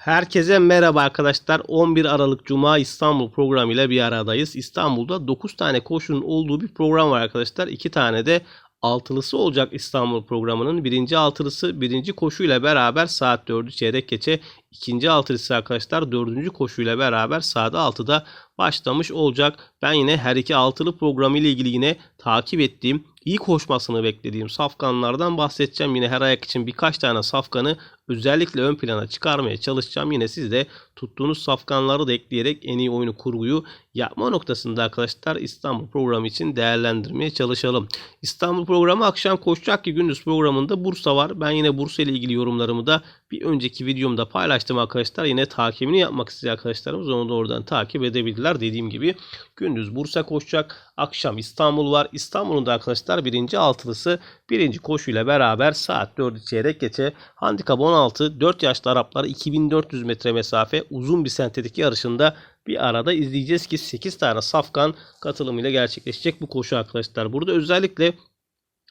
Herkese merhaba arkadaşlar. 11 Aralık Cuma İstanbul programı ile bir aradayız. İstanbul'da 9 tane koşunun olduğu bir program var arkadaşlar. 2 tane de altılısı olacak İstanbul programının. Birinci altılısı birinci koşuyla beraber saat 4'ü çeyrek geçe. İkinci altılısı arkadaşlar dördüncü koşuyla beraber saat 6'da başlamış olacak. Ben yine her iki altılı programı ile ilgili yine takip ettiğim, iyi koşmasını beklediğim safkanlardan bahsedeceğim. Yine her ayak için birkaç tane safkanı özellikle ön plana çıkarmaya çalışacağım. Yine siz de tuttuğunuz safkanları da ekleyerek en iyi oyunu kurguyu yapma noktasında arkadaşlar İstanbul programı için değerlendirmeye çalışalım. İstanbul programı akşam koşacak ki gündüz programında Bursa var. Ben yine Bursa ile ilgili yorumlarımı da bir önceki videomda paylaştım arkadaşlar. Yine takibini yapmak isteyen arkadaşlarımız onu da oradan takip edebilirler. Dediğim gibi gündüz Bursa koşacak. Akşam İstanbul var. İstanbul'un da arkadaşlar birinci altılısı birinci koşuyla beraber saat 4'ü çeyrek geçe handikap 16 4 yaşlı Araplar 2400 metre mesafe uzun bir sentetik yarışında bir arada izleyeceğiz ki 8 tane safkan katılımıyla gerçekleşecek bu koşu arkadaşlar. Burada özellikle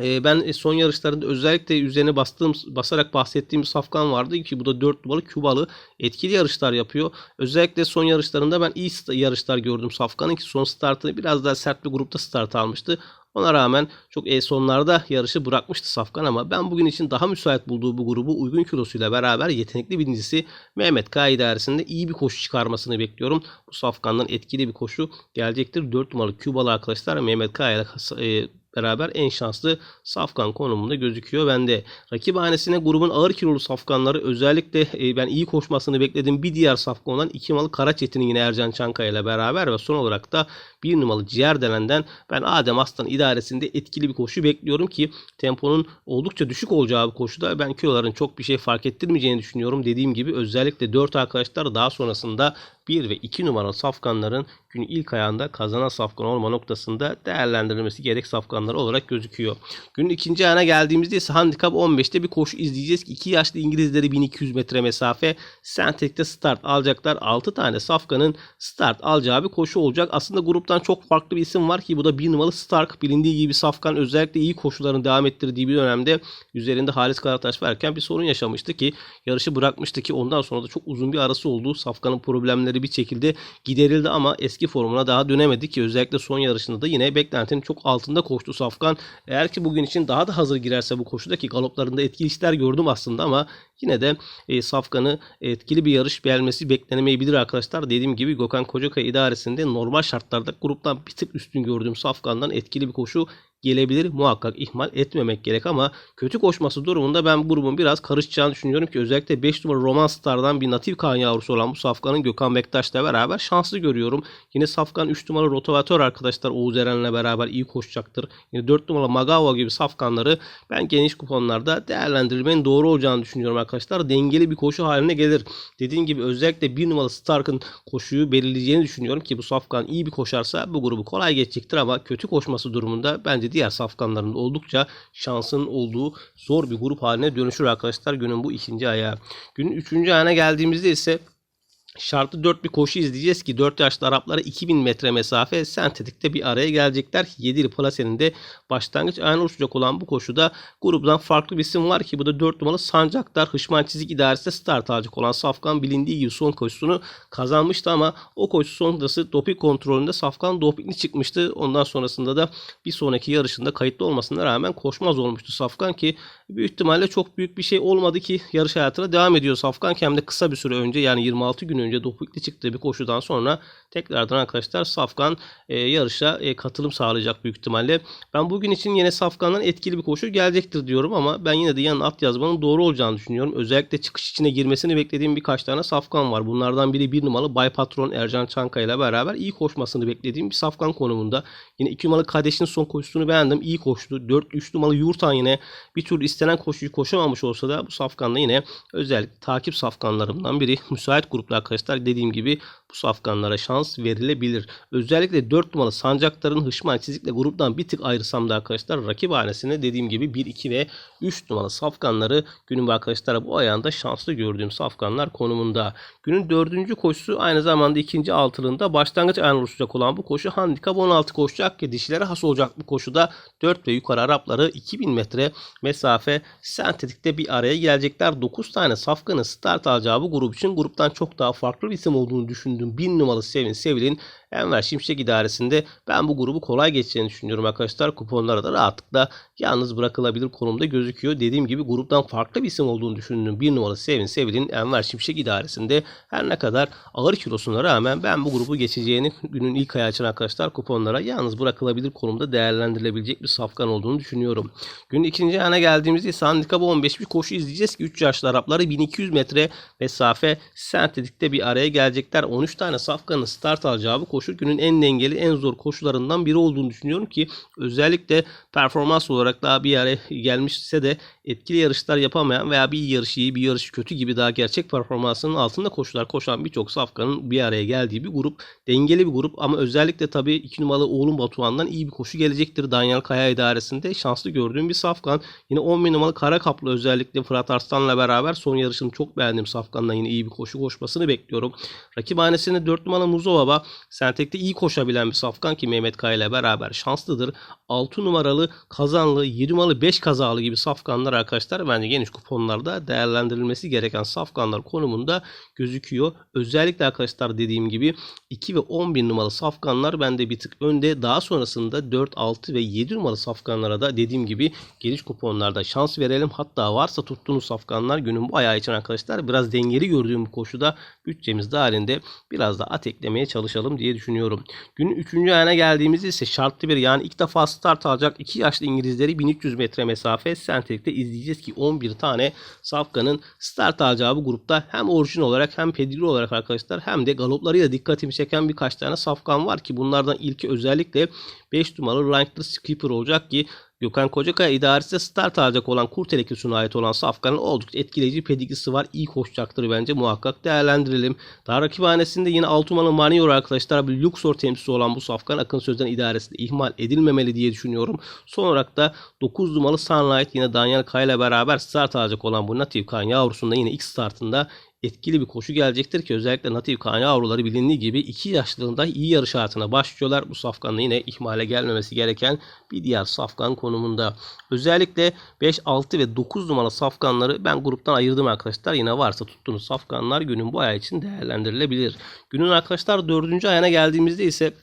ben son yarışlarında özellikle üzerine bastığım basarak bahsettiğim safkan vardı ki bu da 4 numaralı Kübalı etkili yarışlar yapıyor. Özellikle son yarışlarında ben iyi yarışlar gördüm Safkan'ın ki son startını biraz daha sert bir grupta start almıştı. Ona rağmen çok e sonlarda yarışı bırakmıştı Safkan ama ben bugün için daha müsait bulduğu bu grubu uygun kilosuyla beraber yetenekli birincisi Mehmet K idaresinde iyi bir koşu çıkarmasını bekliyorum. Bu Safkan'dan etkili bir koşu gelecektir. 4 numaralı Kübalı arkadaşlar Mehmet K ile e, beraber en şanslı safkan konumunda gözüküyor bende. Rakip hanesine grubun ağır kilolu safkanları özellikle e, ben iyi koşmasını bekledim. Bir diğer safkan olan 2 numaralı Karaçetin'in yine Ercan Çankaya ile beraber ve son olarak da 1 numaralı Ciğer denenden ben Adem Aslan idaresinde etkili bir koşu bekliyorum ki temponun oldukça düşük olacağı bir koşuda ben kiloların çok bir şey fark ettirmeyeceğini düşünüyorum. Dediğim gibi özellikle 4 arkadaşlar daha sonrasında 1 ve 2 numaralı safkanların günün ilk ayağında kazanan safkan olma noktasında değerlendirilmesi gerek safkanlar olarak gözüküyor. Günün ikinci ayağına geldiğimizde ise handikap 15'te bir koşu izleyeceğiz ki 2 yaşlı İngilizleri 1200 metre mesafe Sentek'te start alacaklar. 6 tane safkanın start alacağı bir koşu olacak. Aslında gruptan çok farklı bir isim var ki bu da 1 numaralı Stark. Bilindiği gibi safkan özellikle iyi koşularını devam ettirdiği bir dönemde üzerinde Halis Karataş varken bir sorun yaşamıştı ki yarışı bırakmıştı ki ondan sonra da çok uzun bir arası oldu. Safkanın problemleri bir şekilde giderildi ama eski formuna daha dönemedi ki özellikle son yarışında da yine beklentinin çok altında koştu Safkan. Eğer ki bugün için daha da hazır girerse bu koşuda ki galoplarında etkili işler gördüm aslında ama yine de e, Safkan'ı etkili bir yarış gelmesi beklenemeyebilir arkadaşlar. Dediğim gibi Gökhan Kocakaya idaresinde normal şartlarda gruptan bir tık üstün gördüğüm Safkan'dan etkili bir koşu gelebilir. Muhakkak ihmal etmemek gerek ama kötü koşması durumunda ben bu grubun biraz karışacağını düşünüyorum ki özellikle 5 numara Roman Star'dan bir natif kan yavrusu olan bu Safkan'ın Gökhan Bektaş'la beraber şanslı görüyorum. Yine Safkan 3 numara Rotovatör arkadaşlar Oğuz Eren'le beraber iyi koşacaktır. Yine 4 numara Magawa gibi Safkanları ben geniş kuponlarda değerlendirmenin doğru olacağını düşünüyorum arkadaşlar. Dengeli bir koşu haline gelir. Dediğim gibi özellikle 1 numara Stark'ın koşuyu belirleyeceğini düşünüyorum ki bu Safkan iyi bir koşarsa bu grubu kolay geçecektir ama kötü koşması durumunda bence diğer safkanların oldukça şansın olduğu zor bir grup haline dönüşür arkadaşlar günün bu ikinci ayağı. Günün üçüncü ayağına geldiğimizde ise Şartlı 4 bir koşu izleyeceğiz ki 4 yaşlı Araplara 2000 metre mesafe sentetikte bir araya gelecekler. 7'li plasenin de başlangıç ayağına uçacak olan bu koşuda gruptan farklı bir isim var ki bu da 4 numaralı Sancaktar Hışman Çizik İdaresi'nde start alacak olan Safkan bilindiği gibi son koşusunu kazanmıştı ama o koşu sonrası doping kontrolünde Safkan dopingli çıkmıştı. Ondan sonrasında da bir sonraki yarışında kayıtlı olmasına rağmen koşmaz olmuştu Safkan ki büyük ihtimalle çok büyük bir şey olmadı ki yarış hayatına devam ediyor Safkan hem de kısa bir süre önce yani 26 gün önce dopingli çıktığı bir koşudan sonra tekrardan arkadaşlar Safkan e, yarışa e, katılım sağlayacak büyük ihtimalle. Ben bugün için yine Safkan'dan etkili bir koşu gelecektir diyorum ama ben yine de yanına at yazmanın doğru olacağını düşünüyorum. Özellikle çıkış içine girmesini beklediğim birkaç tane Safkan var. Bunlardan biri bir numaralı Bay Patron Ercan Çankaya ile beraber iyi koşmasını beklediğim bir Safkan konumunda. Yine 2 numaralı Kadeş'in son koşusunu beğendim. İyi koştu. 4-3 numaralı Yurtan yine bir tur istenen koşuyu koşamamış olsa da bu Safkan'da yine özellikle takip Safkanlarımdan biri. Müsait gruplar arkadaşlar. Dediğim gibi bu safkanlara şans verilebilir. Özellikle 4 numaralı Sancaktar'ın Hışman Çizik'le gruptan bir tık ayrısam da arkadaşlar rakip hanesine dediğim gibi 1, 2 ve 3 numaralı safkanları günün arkadaşlar bu ayağında şanslı gördüğüm safkanlar konumunda. Günün dördüncü koşusu aynı zamanda ikinci altılığında başlangıç ayağına oluşacak olan bu koşu handikap 16 koşacak ki dişilere has olacak bu koşuda 4 ve yukarı Arapları 2000 metre mesafe sentetikte bir araya gelecekler. 9 tane safkanın start alacağı bu grup için gruptan çok daha farklı bir isim olduğunu düşündüğüm 1000 numaralı Sevin Sevil'in Enver Şimşek idaresinde ben bu grubu kolay geçeceğini düşünüyorum arkadaşlar. Kuponlara da rahatlıkla yalnız bırakılabilir konumda gözüküyor. Dediğim gibi gruptan farklı bir isim olduğunu düşündüğüm bir numaralı Sevin Sevil'in Enver Şimşek idaresinde her ne kadar ağır kilosuna rağmen ben bu grubu geçeceğini günün ilk ayağı için arkadaşlar kuponlara yalnız bırakılabilir konumda değerlendirilebilecek bir safkan olduğunu düşünüyorum. Günün ikinci ayağına geldiğimizde ise handikapı 15 bir koşu izleyeceğiz ki 3 yaşlı Arapları 1200 metre mesafe sentetikte bir araya gelecekler. 13 tane safkanın start alacağı bu koşu günün en dengeli en zor koşularından biri olduğunu düşünüyorum ki özellikle performans olarak daha bir araya gelmişse de etkili yarışlar yapamayan veya bir yarış iyi bir yarış kötü gibi daha gerçek performansının altında koşular koşan birçok safkanın bir araya geldiği bir grup. Dengeli bir grup ama özellikle tabii 2 numaralı oğlum Batuhan'dan iyi bir koşu gelecektir. Daniel Kaya idaresinde şanslı gördüğüm bir safkan. Yine 11 numaralı Kara Kaplı özellikle Fırat Arslan'la beraber son yarışını çok beğendiğim safkandan yine iyi bir koşu koşmasını bekliyorum. Rakip hanesinde 4 numaralı Muzo Baba Sentek'te iyi koşabilen bir safkan ki Mehmet Kaya ile beraber şanslıdır. 6 numaralı Kazanlı, 7 numaralı 5 kazalı gibi safkanlar arkadaşlar bence geniş kuponlarda değerlendirilmesi gereken safkanlar konumunda gözüküyor. Özellikle arkadaşlar dediğim gibi 2 ve 11 numaralı safkanlar bende bir tık önde. Daha sonrasında 4, 6 ve 7 numaralı safkanlara da dediğim gibi geniş kuponlarda şans verelim. Hatta varsa tuttuğunuz safkanlar günün bu ayağı için arkadaşlar biraz dengeli gördüğüm bu koşuda bütçemiz dahilinde biraz da at eklemeye çalışalım diye düşünüyorum. Günün 3. ayağına geldiğimizde ise şartlı bir yani ilk defa start alacak 2 yaşlı İngilizleri 1300 metre mesafe sentelikte izleyeceğiz ki 11 tane safkanın start alacağı bu grupta hem orijin olarak hem pedigri olarak arkadaşlar hem de galoplarıyla dikkatimi çeken birkaç tane safkan var ki bunlardan ilki özellikle 5 numaralı Ranked Skipper olacak ki Gökhan Kocakaya idaresinde start alacak olan Kurteleküsü'ne ait olan Safkan'ın oldukça etkileyici pedigrisi var. İyi koşacaktır bence muhakkak değerlendirelim. Daha rakiphanesinde yine 6 numaralı Manior arkadaşlar bir Luxor temsilcisi olan bu Safkan Akın Sözden idaresinde ihmal edilmemeli diye düşünüyorum. Son olarak da 9 numaralı Sunlight yine Daniel Kaya ile beraber start alacak olan bu Natif Kan yavrusunda yine ilk startında etkili bir koşu gelecektir ki özellikle natif kan yavruları bilindiği gibi 2 yaşlarında iyi yarış hayatına başlıyorlar. Bu safkanın yine ihmale gelmemesi gereken bir diğer safkan konumunda. Özellikle 5, 6 ve 9 numaralı safkanları ben gruptan ayırdım arkadaşlar. Yine varsa tuttuğunuz safkanlar günün bu ay için değerlendirilebilir. Günün arkadaşlar 4. ayına geldiğimizde ise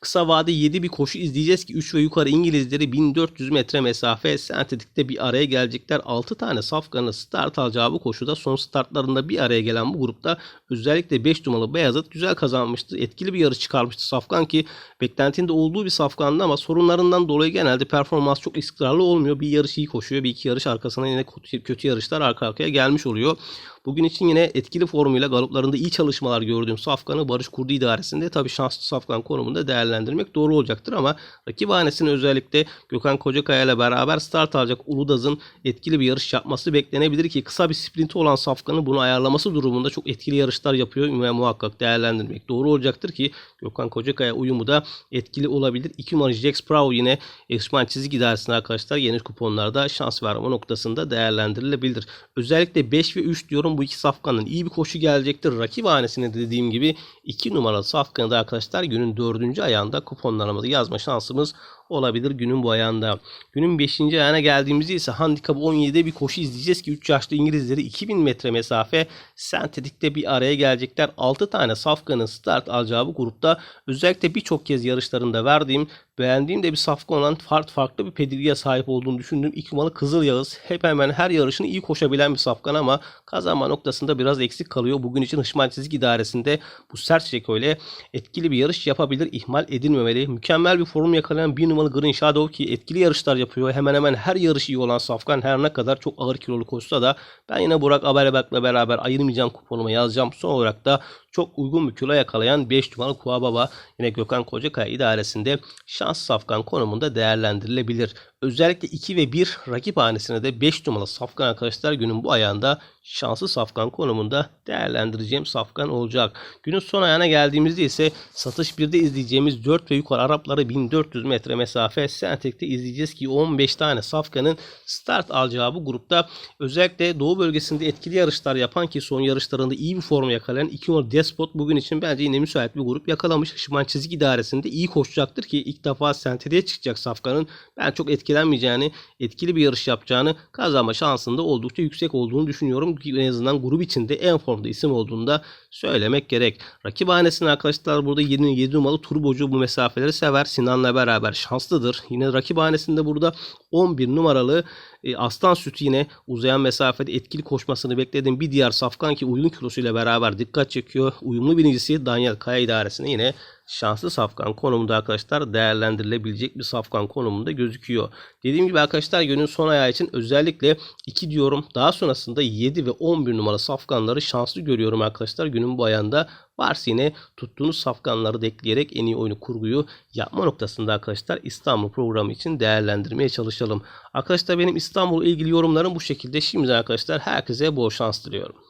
Kısa vade 7 bir koşu izleyeceğiz ki 3 ve yukarı İngilizleri 1400 metre mesafe sentetikte bir araya gelecekler. 6 tane safkanın start alacağı bu koşuda son startlarında bir araya gelen bu grupta özellikle 5 numaralı Beyazıt güzel kazanmıştı. Etkili bir yarış çıkarmıştı safkan ki beklentinde olduğu bir safkandı ama sorunlarından dolayı genelde performans çok istikrarlı olmuyor. Bir yarış iyi koşuyor. Bir iki yarış arkasına yine kötü yarışlar arka arkaya gelmiş oluyor. Bugün için yine etkili formuyla galoplarında iyi çalışmalar gördüğüm Safkan'ı Barış Kurdu idaresinde tabii şanslı Safkan konumunda değerlendirmek doğru olacaktır ama rakip hanesine özellikle Gökhan Kocakaya ile beraber start alacak Uludaz'ın etkili bir yarış yapması beklenebilir ki kısa bir sprinti olan Safkan'ı bunu ayarlaması durumunda çok etkili yarışlar yapıyor ve muhakkak değerlendirmek doğru olacaktır ki Gökhan Kocakaya uyumu da etkili olabilir. 2 numaralı Jax Bravo yine Eksman çizgi idaresinde arkadaşlar yeni kuponlarda şans verme noktasında değerlendirilebilir. Özellikle 5 ve 3 diyorum bu iki safkanın iyi bir koşu gelecektir. Rakip hanesine dediğim gibi 2 numaralı safkanı da arkadaşlar günün 4. ayağında kuponlarımızı yazma şansımız olabilir günün bu ayağında. Günün 5. ayağına geldiğimizde ise handikap 17'de bir koşu izleyeceğiz ki 3 yaşlı İngilizleri 2000 metre mesafe sentetikte bir araya gelecekler. 6 tane safkanın start alacağı bu grupta özellikle birçok kez yarışlarında verdiğim beğendiğim de bir safka olan farklı farklı bir pedigriye sahip olduğunu düşündüğüm ilk numaralı Kızıl Yağız. Hep hemen her yarışını iyi koşabilen bir safkan ama kazanma noktasında biraz eksik kalıyor. Bugün için Hışman Çizgi idaresinde bu sert Şeko ile etkili bir yarış yapabilir. ihmal edilmemeli. Mükemmel bir form yakalayan bir Green Shadow ki etkili yarışlar yapıyor. Hemen hemen her yarış iyi olan safkan her ne kadar çok ağır kilolu koşsa da ben yine Burak Aberebek'le beraber ayırmayacağım kuponuma yazacağım. Son olarak da çok uygun bir kilo yakalayan 5 numaralı Kuğa Baba yine Gökhan Kocakaya idaresinde şans safkan konumunda değerlendirilebilir. Özellikle 2 ve 1 rakip hanesine de 5 numaralı safkan arkadaşlar günün bu ayağında şanslı safkan konumunda değerlendireceğim safkan olacak. Günün son ayağına geldiğimizde ise satış 1'de izleyeceğimiz 4 ve yukarı Arapları 1400 metre mesafe Sentek'te izleyeceğiz ki 15 tane safkanın start alacağı bu grupta özellikle Doğu bölgesinde etkili yarışlar yapan ki son yarışlarında iyi bir form yakalayan 2 numaralı Despot bugün için bence yine müsait bir grup yakalamış. Şıman çizik idaresinde iyi koşacaktır ki ilk defa Sentek'e çıkacak safkanın ben çok etkilenmeyeceğini, etkili bir yarış yapacağını kazanma şansında oldukça yüksek olduğunu düşünüyorum en azından grup içinde en formda isim olduğunu da söylemek gerek. Rakip hanesinin arkadaşlar burada 27 numaralı turbocu bu mesafeleri sever. Sinan'la beraber şanslıdır. Yine rakip hanesinde burada 11 numaralı e, Aslan Sütü yine uzayan mesafede etkili koşmasını beklediğim bir diğer safkan ki uygun kilosuyla beraber dikkat çekiyor. Uyumlu birincisi Daniel Kaya idaresinde yine şanslı safkan konumunda arkadaşlar değerlendirilebilecek bir safkan konumunda gözüküyor. Dediğim gibi arkadaşlar günün son ayağı için özellikle 2 diyorum. Daha sonrasında 7 ve 11 numara safkanları şanslı görüyorum arkadaşlar günün bu ayağında. Varsa yine tuttuğunuz safkanları da ekleyerek en iyi oyunu kurguyu yapma noktasında arkadaşlar İstanbul programı için değerlendirmeye çalışalım. Arkadaşlar benim İstanbul ilgili yorumlarım bu şekilde. Şimdi arkadaşlar herkese bol şans diliyorum.